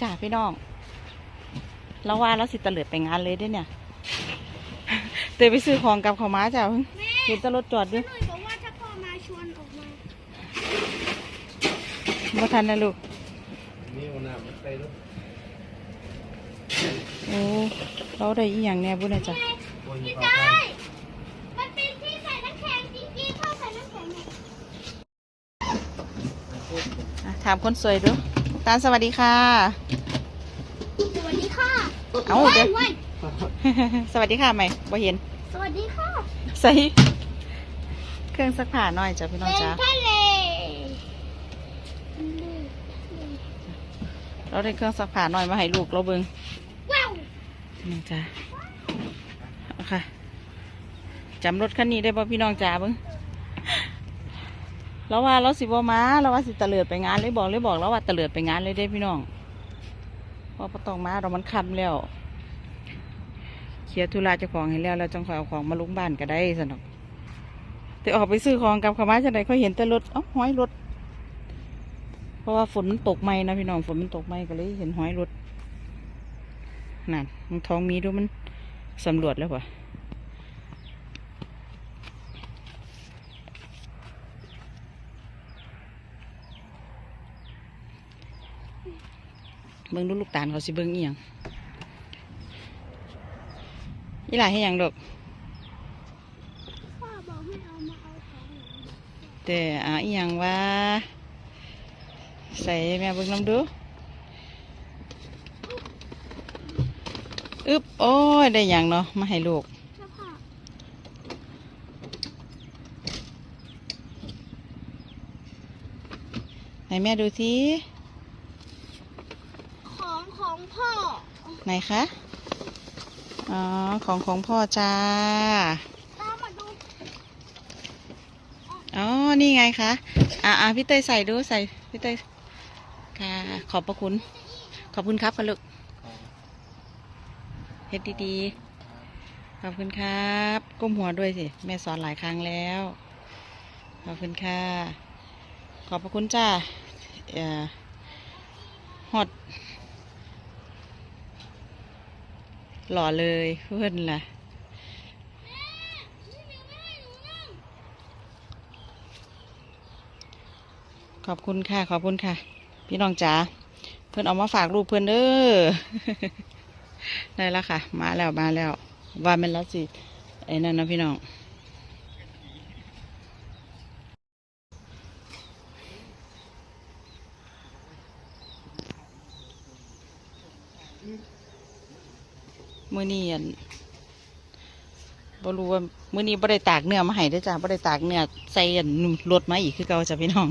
จ้าพี่น้องเราว่าเราสิตะเลิดไปงานเลยเด้อเนี่ย เตยไปซื้อของกับเขาวมาจ้าเห็นแตรถจอดด้วยหนุ่ยบอกว่าถ้าพ่อมาชวนออกมาบ่ทันนะลูกนี่เอาน้ำมันใส่ด้วยโอ้เราได้อีหยังแน่บุญนะจ้ะโอ้ยพี่เอาได้ไปมันเป็นที่ใส่น้ำแข็งจริงๆพ่อใส่น้ำแข็งเนี่ยอะถามคนสวยดู ตาลสวัสดีค่ะ สวัสดีค่ะเอ้าเดี๋ยวว้ยสวัสดีค่ะใหม่บ่เห็น สวัสดีค่ะใส่เครื่องซักผ้าหน่อยจ้ะพี่น้องเป็นจ้าทะเลเราได้เครื่องซักผ้าหน่อยมาให้ลูกเราเบิ่งว้าวนี่จ้ะเอาค่ะจำรถคันนี้ได้ป่ะพี่น้องจ้าเบิ่ง เราว่าเราสิบ่มาเราว่าสิตะเลิดไปงานเลยบอกเลยบอกแล้วว่าตะเลิดไปงานเลยเด้พี่น้องเพราะต้องมาเรามันค่ำแล้วเคลียร์ธุระเจ้าของให้แล้วแล้วจังคอยเอาของมาลุงบ้านก็ได้สนุกแต่ออกไปซื้อของกับขามาจังไดเขาเห็นแต่รถอ้าห้อยรถ เพราะว่าฝนมันตกไหมนะพี่น้องฝนมันตกไหมก็เลยเห็นห้อยรถนั่นมันท้องมีดูมันสำรวจแล้วปะ เบิ่งดูลูกตาลเขาสิเบิ่งอีหยังอีหลาให้ยังดอกพ่อบอกให้เอามาเอาของหนูแต่อ่าอีหยังว่า ใส่แม่เบิ่งน้ำดูอึบโอ้ย ได้หยังเนาะมาให้ลูกให้แม่ดูสิ ของของพ่อ ไหนคะ อ๋อ ของของพ่อจ้าตามมาดูอ๋อ นี่ไงคะอ่าอ่าพี่เตยใส่ดูใส่พี่เตยค่ะ ขอบพระคุณ ขอบคุณครับค่ะลูกเฮ็ดดีๆ ขอบคุณครับ ก้มหัวด้วยสิ แม่สอนหลายครั้งแล้ว ขอบคุณค่ะ ขอบพระคุณจ้าเอ่อฮอด หล่อเลยเพื่อนล่ะขอบคุณค่ะ ขอบคุณค่ะ พี่น้องจ๋าเพื่อนเอามาฝากรูปเพื่อนเด้อได้แล้วค่ะ มาแล้วมาแล้วว่าเมันแล้วสิไอ้นั่นนะพี่น้อง มือนี้อันบ่รู้ว่ามือนี้บ่ได้ตากเนื้อมาให้ด้อจ้าบ่ได้ตากเนื้อใส่อันรถมาอีกคือเก่าจ้ะพี่น้อง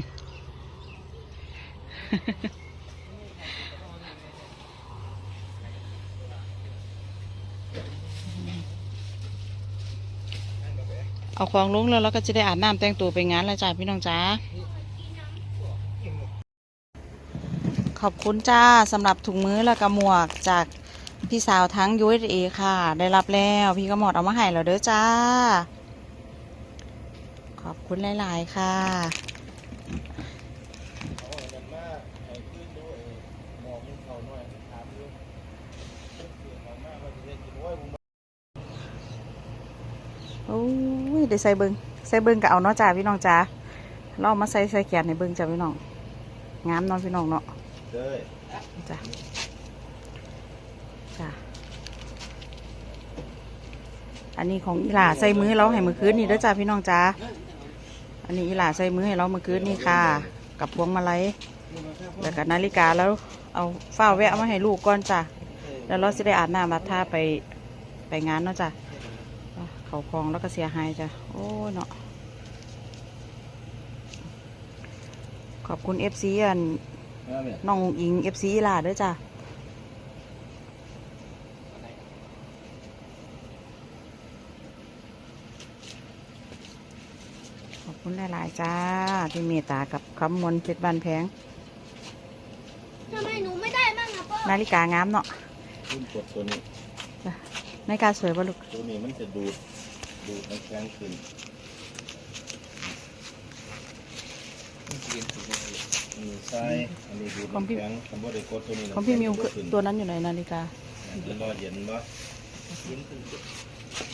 เอาของลงแล้วเราก็จะได้อาบน้ำแต่งตัวไปงานแล้วจ้าพี่น้องจ้าขอบคุณจ้าสำหรับถุงมือและกระหมวกจาก พี่สาวทั้ง USA ค่ะ ได้รับแล้ว พี่กระหมอดเอามาให้เราเด้อจ้า ขอบคุณหลาย ๆ ค่ะเอาอันนั้นมาให้ขึ้นดูไอ้หมอมันเขาหน่อยถามดูเพิ่นสิเอามาว่าสิได้กินโอ้ยผมโอ้ยได้ใส่เบิงใส่เบิงก็เอาเนาะจ้าพี่น้องจ้าเราเอามาใส่ใส่แขนในเบิงจ้าพี่น้องงามเนาะพี่น้องเนาะเด้อจ้ะจ้ะ อันนี้ของอีหล่าใส่มือเราให้มือคืนนี่เด้อจ้าพี่น้องจ้าอันนี้อีหล่าใส่มือให้เรามือคืนนี่ค่ะ กับพวงมาลัยแล้วก็นาฬิกาแล้วเอาฝ้าแวะมาให้ลูกก่อนจ้ะแล้วเราจะได้อาบน้ำมาท่าไปไปงานเนาะจ้ะเขาคลองแล้วก็เสียหายจ้ะโอ้เนาะขอบคุณเอฟซีอันเอาน้องอิงเอฟซีล่ะเด้อจ้ะขอบ คุณหลายๆจ้า ที่เมตตากับคำมนต์เพชรบันแพงทำไมหนูไม่ได้บ้างอะพ่อนาฬิกางามเนาะขึ้นกดตัวนี้นาฬิกาสวยป่ะลูกตัวนี้มันจะดูดดูดน้ำแข็งขึ้นมันสิเย็นขึ้นเลยอันนี้ใส่อันนี้ดูดของพี่น้ำแข็งคำว่าได้กดตัวนี้นะของพี่มิวใส่ขึ้นตัวนั้นอยู่ไหนนาฬิกาเดี๋ยวรอเย็นบ่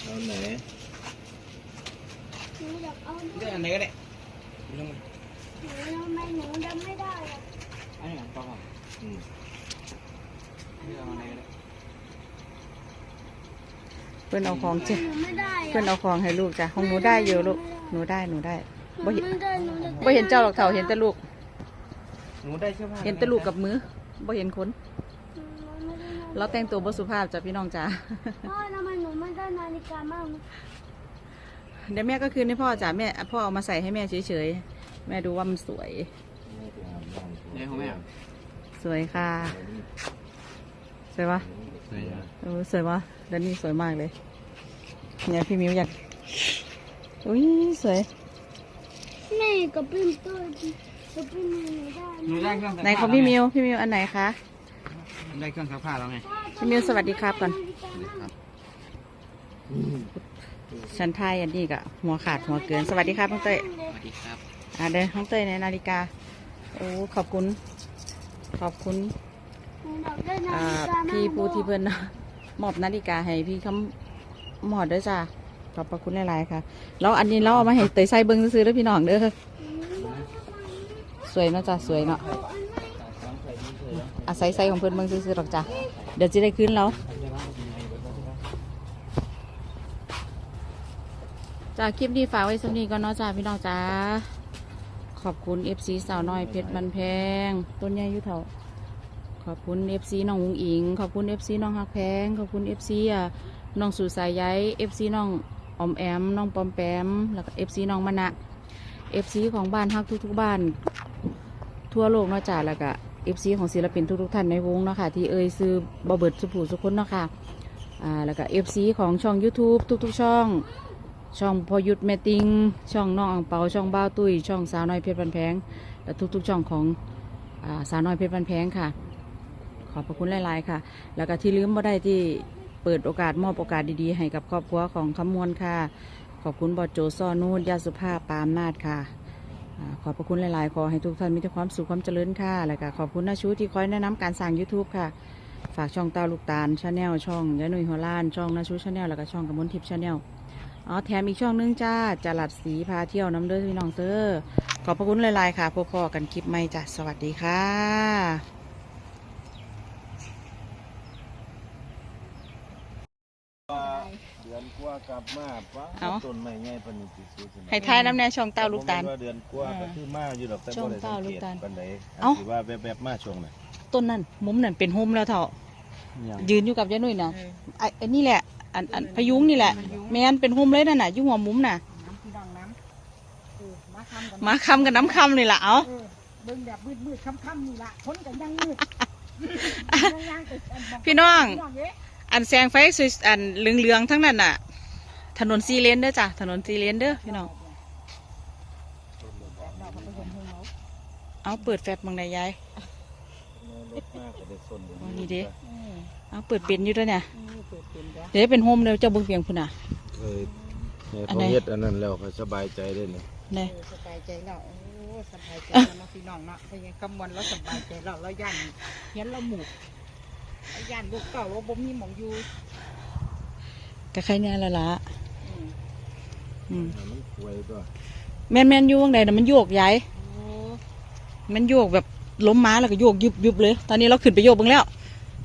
เอาไหน หนูอยากเอาด้วยเลือกอันไหนก็ได้เลือกมาหนูทำไมหนูจำไม่ได้อะอันนี้ก่อนต่อก่อนอืมเลือกอันไหนก็ได้เพื่อนเอาของเจ้หนูไม่ได้อะเพื่อนเอาของให้ลูกจ้ะของหนูได้อยู่ลูกหนูได้หนูได้หนูบ่เห็นไม่ได้หนูจะบ่เห็นเจ้าหรอกเถ่าเห็นแต่ลูก หนูได้เสื้อผ้าเห็นแต่ลูกกับมือบ่เห็นคนหนูไม่ได้นาฬิกาเราแต่งตัวบ่สุภาพจ้ะพี่น้องจ้าพ่อทำไมหนูไม่ได้นาฬิกาบ้าง เดี๋ยวแม่ก็คืนให้พ่อจ้ะแม่พ่อเอามาใส่ให้แม่เฉยๆ แม่ดูว่ามันสวยไม่ไปอาบน้ำไหนของแม่อะสวยค่ะ สวยปะใส่อะเออสวยปะเดนนี่สวยมากเลยเนี่ยพี่มิวอยากอุ้ยสวย แม่กับพี่ตัวกับพี่มิวหนูได้หนูได้เครื่องซักไหนผ้าของพี่มิวพี่มิวอันไหนคะได้เครื่องซักผ้าแล้วไง พี่มิวสวัสดีครับก่อนครับ ฉันทายอันนี้กะหัวขาดหัวเกิน สวัสดีครับน้องเต้ยสวัสดีครับอ่าเดินน้องเต้ยในนาฬิกา โอ้ขอบคุณ ขอบคุณหนูอยากได้นาอ่าฬิกาพี่ผู้ที่เพิ่นมอบนาฬิกาให้พี่คำหมอดด้วยจ้าขอบพระคุณหลายๆค่ะ แล้วอันนี้เราเอามาให้เตยใส่เบิ้งซื้อๆเด้อพี่น้องเด้อสวยเนาะจ้ะสวยเนาะอาศัยใส่ของเพิ่นเบิ้งซื้อๆหรอกจ้ะเดี๋ยวจะได้คืนแล้ว จ้าคลิปนี้ฝากไว้สักนี้ก่อนเนาะจ้าพี่น้องจ้าขอบคุณ FC สาวน้อยเพชรมันแพง ต้นใหญ่ยุเถาขอบคุณ FC น้องอุงอิง ขอบคุณ FC น้องฮักแพง ขอบคุณ FC อะน้องสู่สายใย FC น้องอมแอมน้องปอมแปมแล้วก็ FC น้องมะนะ FC ของบ้านฮักทุกๆบ้าน ทั่วโลกเนาะจ้ะแล้วก็ FC ของศิลปินทุกๆท่านในวงเนาะค่ะที่เอ่ยซื้อบอเบิดสุผูสุคนเนาะค่ะอ่าแล้วก็ FC ของช่อง YouTube ทุก ๆ ช่อง ช่องพอยุทธแมติงช่องน้องอังเปาช่องบ้าตุ้ยช่องสาวน้อยเพชรบันแพงและทุกๆช่องของอาสาวน้อยเพชรบันแพงค่ะ ขอบพระคุณหลายๆค่ะ แล้วก็ที่ลืมบ่ได้ที่เปิดโอกาสมอบโอกาสดีๆ ให้กับครอบครัวของคำมวลค่ะ ขอบคุณบอดโจซอนูนยาสุภาพปามนาดค่ะอาขอบพระคุณหลายๆ ขอให้ทุกท่านมีแต่ความสุขความเจริญค่ะ แล้วก็ขอบคุณนาชูที่คอยแนะนำการสั่ง YouTube ค่ะ ฝากช่องเตาลูกตาลชาแนลช่องยายหนุ่ยหัวล้าน ช่องนาชูชาแนลแล้วก็ช่องกระมวลทิพย์ชาแนล อ๋อแถมอีกช่องนึงจ้าจลัดสีพาเที่ยวน้ำเด้อพี่น้องเด้อขอบพระคุณหลายๆค่ะพบพอกันคลิปใหม่จ้ะสวัสดีค่ะเดือนกว่ากลับมาป้าเอ้าต้นไม้ใหญ่ปานนี้สิสุดให้ทายน้ำแน่ช่องเต้าลูกตาลผมว่เดือนกว่าก็คือมาอยู่ดอกแต่ช่องบ่ได้สัเต้างลูเกกตตาลปานใดเอ้าสิว่าแวบๆมาช่วงไหนต้นนั่นมุมนั่นเป็นโฮมแล้วเถอะยืนอยู่กับยายนุ่ยน่ะไอ้ไอ้นี่แหละ อันอันพยุงนี่แหละ แม่นเป็นโฮมเลยนั่นน่ะอยู่หัวมุมน่ะน้ำพี่น้องน้ำเออมาทำกันมาคำกับน้ำคำเลยล่ะเอาเออเบิ่งแบบมืดมืดๆค่ำๆนี่ละคนกันยังมืดยังๆแต่อับอกพี่น้องพี่น้องเอ๊ะอันแสงไฟสวยอันเหลืองๆทั้งนั้นน่ะ ถนนซีเลนเด้อจ้ะถนนซีเลนเด้อพี่น้องเราก็ไปเห็นเฮงเขาเอาเปิดแฟลชบางใดยายรถมากก็ได้ส้นอยู่อ๋อนี่เด้เออเอาเปิดเป็นอยู่ด้วยเนี่ย เออเปิดเป็นแล้วเดี๋ยวเป็นโฮมเดี๋ยวเจ้าเบิ่งเพียงพุ่นน่ะ เอ้ยให้อันเขาไหน เฮ็ดอันนั้นแล้วเขาสบายใจได้เลยเนี่ยเออสบายใจแล้วโอ้สบายใจแล้วเนาะพี่น้องเนาะแต่ยังคำวันเราสบายใจแล้วเราย่านเห็นเราหมูกเราย่านลูกเก่าว่าบ่มีหมองอยู่ก็ใครเนี่ยละละอืมอืมมันป่วยตัวแม่นแม่นอยู่วงใดน่ะมันโยกยายโอ้มันโยกแบบล้มม้าแล้วก็โยกยุบยุบเลย ตอนนี้เราขึ้นไปโยกเบ้างแล้ว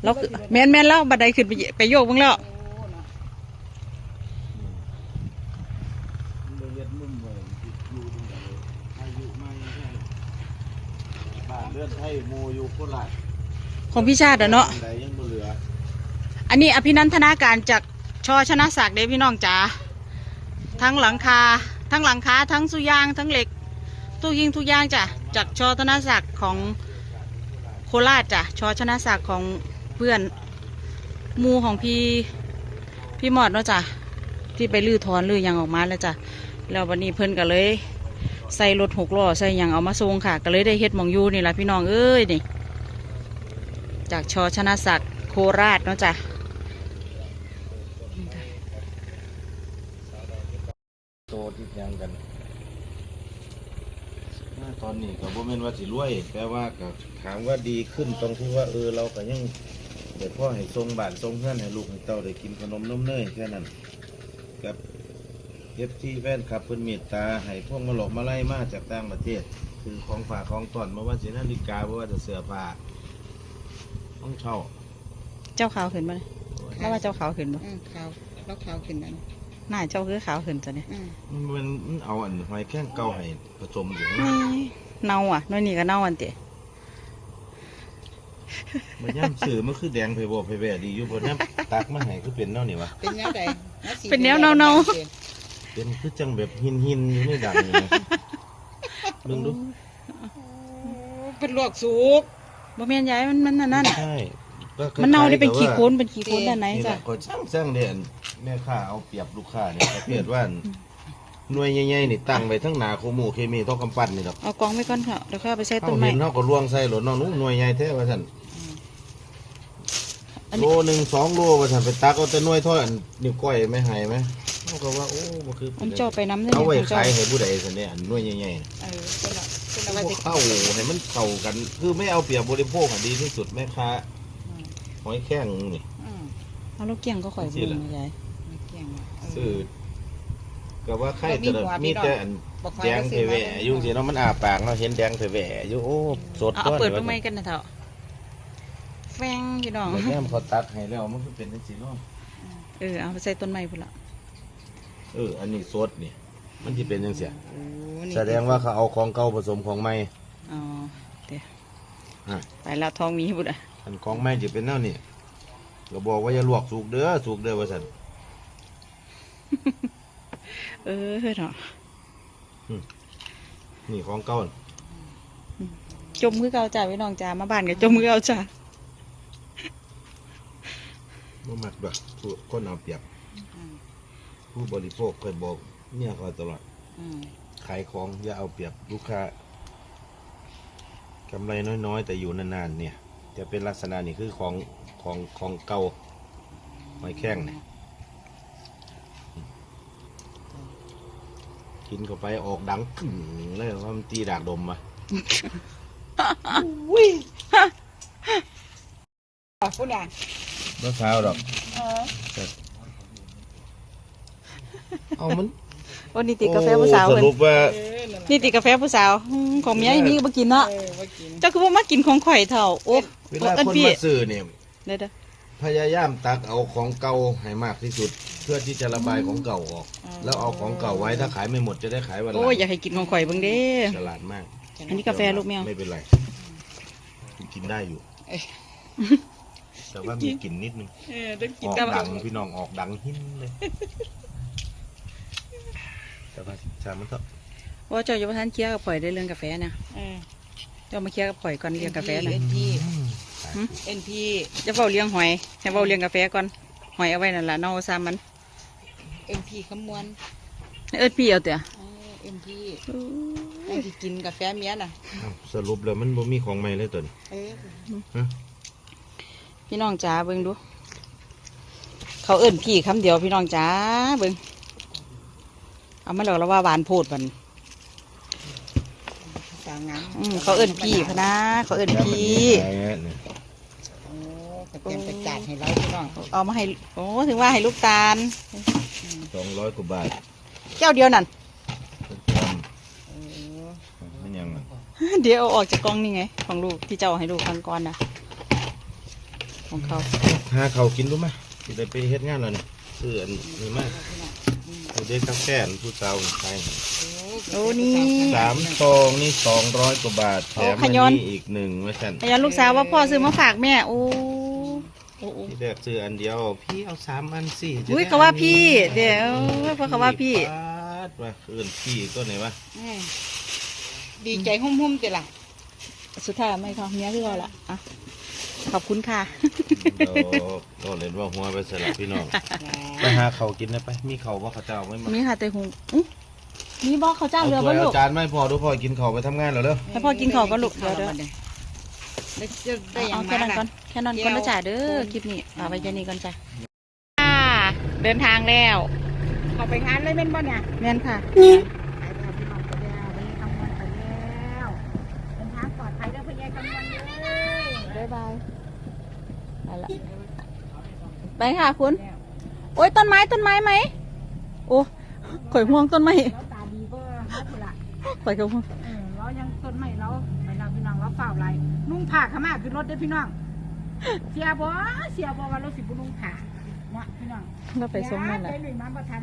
เราขึ้นแม่นแม่นแล้วบันไดขึ้นไปไปโยกเบ้างแล้วเนาะมันเลยเฮ็ดมุมไว้ที่อยู่ตรงไหนอายุมายังไงบ้านเรือนไทยมูอยู่โคราชของพี่ชาติอะเนาะอันนี้อภินันทนาการจากชอชนะศักดิ์เด้พี่น้องจ๋าทั้งหลังคา ทั้งหลังคาทั้งสุยาง ทั้งเหล็กทุกยิงทุกย่างจ้ะจากชอธนะศักดิ์ของโคราชจ้ะชอชนะศักดิ์ของ เพื่อนมูของพี่พี่หมอดเนาะจ้ะที่ไปลื้อถอนลื้อยังออกมาแล้วจ้ะแล้ววันนี้เพิ่นก็เลย ใส่รถหกล้อใส่ยังเอามาทรงค่ะ ก็เลยได้เฮ็ดหมองยูนี่แหละพี่น้องเอ้ยนี่ จากชอชนะศักดิ์โคราชเนาะจ้ะ โตที่ยังกันมา ต อนนี้ก็บ่แม่นว่าสิรวยแปลว่าก็ถามว่าดีขึ้นตรงที่ว่าเออเราก็ยังเดี๋ยวพ่อให้ทรงบ้านทรงเพื่อนให้ลูกให้เต้าได้กินขนมนมเนยแค่นั้นกับเอฟที่แฟนคลับเพิ่นเมตตาให้พวกมาหลอกมาไล่มาจากต่างประเทศ คือของฝากของต้อนมาว่าสินาฬิกาบ่ว่าจะเสื้อผ้าต้องเช่าเจ้าขาวขึ้นมาเลยแล้วว่าเจ้าขาวขึ้นบ่อืมขาวแล้วขาวขึ้นนั่น หน้าเจ้าคือขาวขึ้นจ้ะเนี่ยอืมมันมันมันเอาอันหอยแข้งเก่าให้ผสมอยู่นี่เน่าอะน้อยนี่ก็เน่าอันเตะมันย่ำสื่อมันคือแดงไปบ่ไปแว่ดีอยู่บนน้ำตักมาให้คือเป็นเนาะนี่วะเป็นแนวใดสีเป็นแนวเน่าเน่าเป็นคือจังแบบหินหินๆอยู่ในดังนี่นะเบิ่งดูเป็นลวกสุกๆบ่แม่นยายมันมันนั่นนั่นใช่ก็คล้ยๆมันเน่าได้เป็นกับขี้ว่าโคลนเป็นขี้โคลนด้านในนี่แหจ้ะละก็ช่างช่างเด่น แม่ค้าเอาเปรียบลูกค้าเนี่ยประเภทว่าหน่วยใหญ่ๆนี่ตั้งไว้ทั้งหนาโคหมูเคมีต้องกำปั้นนี่ดอกเอากองไว้ก่อนค่ะเดี๋ยวค่อยเอาไปใช้ต้เขานไม้ เห็นเขาก็ล่วงใส่หลดน้องนู้นหน่วยใหญ่แท้ว่าท่นอันนี้ โลหนึ่งสองโลว่าท่นไปตักเอาแต่หน่วยเท่าอันนิ้วก้อยไม่หายไหมเขาก็ว่าโอ้มันคือผมเจ้าไปน้ำได้เอาไว้ของเจ้าขายให้ผู้ใดสันเนี่ยอันหน่วยใหญ่ๆน่ะเออเป็นละเป็นเอาอะไรเข้าให้มันเข้ากัน คือไม่เอาเปรียบบริโภคอะดีที่สุดแม่ค้าหอยแข้งนี่ อืมเอาลูกเกี้ยงก็ข่อยสิเบิ่ล่ะงยาย ซื้อก็ว่าไข่มีแต่หัวมีพี่น้องแต่อันบอกแดงเผยแหวยุ่งสิเนาะมันอาปากเนาะเห็นแดงเผยแหวอยู่โอ้สดเอาเอาเปิดเบิ่งไม้กันนะเถอะแฟงพี่น้องแล้วแม่เขาตัดให้แล้วมันก็เป็นจังซี่เนาะเออเอาไปใส่ต้นไม้พุ่นละเออ อันนี้สดนี่มันที่เป็นจังซี่โอ้นี่แสดงว่าเขาเอาของเก่าผสมของใหม่อ๋อเดี๋ยวฮะไปแล้วทองมีพุ่นอะอันของใหม่จะเป็นแนวนี้ก็บอกว่าอย่าลวกสุกเด้อสุกเด้อว่าซั่น เออเนาะนี่ของเก่าน่ะจมคือเก่าจ้าพี่น้องจ้ามาบ้านก็จมคือเก่าจ้าบ่มักดอกผู้คนเอาเปรียบอืมผู้บริโภคเคยบอกเนี่ยเขาตลอดอืมขายของอย่าเอาเปรียบลูกค้ากำไรน้อยๆ แต่อยู่นานๆเนี่ย จะเป็นลักษณะนี่คือของของของเก่าหอยแข้งเนี่ย กินเข้าไปออกดังกึ่งเลยว่ามันตีดากดมมาอะพุ่นอะเมื่อเช้าดอกเออเอามันวันนี้ติดกาแฟผู้สาวโอ้สเพิ่นรุปว่าเออนั่นล่ะนี่ติดกาแฟผู้สาวอืมของเมียอีมีก็บ่กินเนาะเออว่ากินเจ้าคือบ่มากินของข่อยเท่าโอ้เวลาอันคนพี่มาซื้อเนี่ยเดี๋ยวเดี๋ยว พยายามตักเอาของเก่าให้มากที่สุด เพื่อที่จะระบายของเก่าออกแล้วเอาของเก่าไว้ถ้าขายไม่หมดจะได้ขายวันหลัโอ้ยอยากให้กินของข่อยเบิ่งเด้ ฉลาดมากอันนี้กาแฟลูกแมว ไม่เป็นไรกินได้อยู่เอ้ย แต่ว่ามีกลิ่นนิดนึงเออต้องกิอนอกกับดังพี่น้องออกดังหินเลยแต่ว่าชามันเถอะว่าเจ้าอยู่บ่ทันเคลียร์กับข่อยได้เรื่องกาแฟนะเออเจ้ามาเคลียร์กับข่อยก่อนเรื่องกาแฟนะเอ็นพีหืม เอ็นพีจะเฝ้าเลี้ยงหอยให้เฝ้าเลี้ยงกาแฟก่อน หอยเอาไว้นั่นล่ะเนอกซ้ำมัน เอ็นพีขมวนเอิ้นพี่เอาเตะเอ็นพีไอ้ที่กินกาแฟเมียน่ะอ้าวสรุปแล้วมันบ่มีของใหม่เลยตัวนี้เออพี่น้องจ๋าเบิ่งดู เขาเอิ้นพี่คำเดียวพี่น้องจ๋าเบิ่งเอามาแล้วแล้วว่าหวานโพดบัดนสาวงามอืมเขาเอิ้นพี่พะนะ เขาเอิ้นพี่โอ้ก็ เตรียมไปจัดให้เราพี่น้องเอามาให้ โอ้ถึงว่าให้ลูกตาล สองร้อยกว่าบาทแก้วเดียวนั่นเออไม่ยังอะเดี๋ยวเอาออกจากกล่องนี่ไง ของลูกที่เจ้าให้ลูกฟังก่อนนะของเขาหาเขาวกินรู้ไหมที่ได้ไปเฮ็ดงานแล้วนี่ซื้ออันนี้มากเอาเด็กกาแฟอันผู้สาวใช่โอ้นี่สามซองนี่สองร้อยกว่าบาทแถมโอ้ขอันยอนนี้อีกหนึ่งไว้สั่นพยานลูกสาวว่าพ่อซื้อมาฝากแม่ โอ้ โอ้โอ้ที่แรกซื้ออันเดียว พี่เอาสามอันสิจะอุ้ยได้เขาว่าอันนี้พี่ เดี๋ยวเพราะเขาว่าพี่ปาดว่าคืนพี่ก็ไหนวะอืมดีใจหุ่มๆจ้ะล่ะสุดท้ายไม่เขาเมียคือเราละอะขอบคุณค่ะ เราก็เล่นว่าหัวไปสลับพี่น้องไปหาเขาวกินนะไป มีเขาวว่าเขาจะเอาไม่มามีค่ะแต่หงอุ๊ยมีบอกเขาจ้างเอาเรือถ้วป่ะยลูเอาก จานไม่พอดูพอกินเขาวไปทำงานแล้วเด้อ ให้พ่อกินข้าวก็ลูกเดี๋ยวเดี๋ยว เอาแค่นั้นก่อนแค่นั้นก่อนนะจ่าเด้อคลิปนี้เอาไปแค่นีก่อนจ้ะเดินทางแล้วเขาไปงานเลยแม่นบ่เนี่ยแม่นค่ะไปค่ะคุณ โอ้ยต้นไม้ต้นไม้ไหม โอ้ข่อยห่วงต้นไม้แล้วตาม่ถูกข่อยก็ห่วงเรายังต้นไม้เราไปนำพี่น้องเราเปล่าไร นุ่งผ้าขม่าขึ้นรถเด้อพี่น้อง เสียบ่เสียบ่ว่าเรถสิบุนุ่งผ้าเนาะพี่น้องเราไปส่งนั่นแหละ ไปหนุ่ยมาบ่ทัน